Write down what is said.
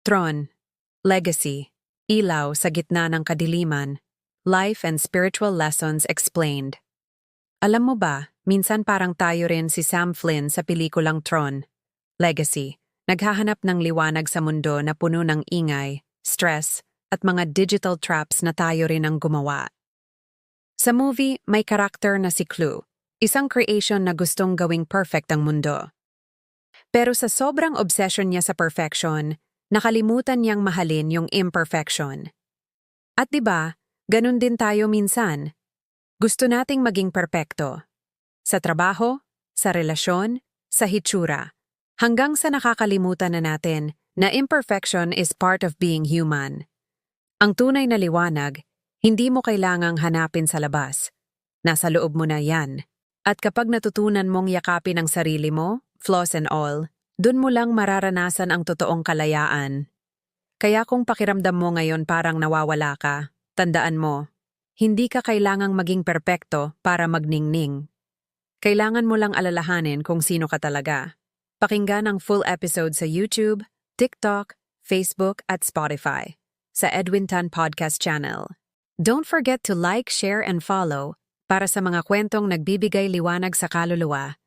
Tron, Legacy, Ilaw sa gitna ng kadiliman, Life and Spiritual Lessons Explained. Alam mo ba, minsan parang tayo rin si Sam Flynn sa pelikulang Tron, Legacy, naghahanap ng liwanag sa mundo na puno ng ingay, stress, at mga digital traps na tayo rin ang gumawa. Sa movie, may karakter na si Clue, isang creation na gustong gawing perfect ang mundo. Pero sa sobrang obsession niya sa perfection, nakalimutan niyang mahalin yung imperfection. At 'di ba, ganun din tayo minsan. Gusto nating maging perpekto. Sa trabaho, sa relasyon, sa hitsura. Hanggang sa nakakalimutan na natin na imperfection is part of being human. Ang tunay na liwanag, hindi mo kailangang hanapin sa labas. Nasa loob mo na yan. At kapag natutunan mong yakapin ang sarili mo, flaws and all, dun mo lang mararanasan ang totoong kalayaan. Kaya kung pakiramdam mo ngayon parang nawawala ka, tandaan mo, hindi ka kailangang maging perpekto para magningning. Kailangan mo lang alalahanin kung sino ka talaga. Pakinggan ang full episode sa YouTube, TikTok, Facebook at Spotify sa Edwin Tan Podcast Channel. Don't forget to like, share, and follow para sa mga kwentong nagbibigay liwanag sa kaluluwa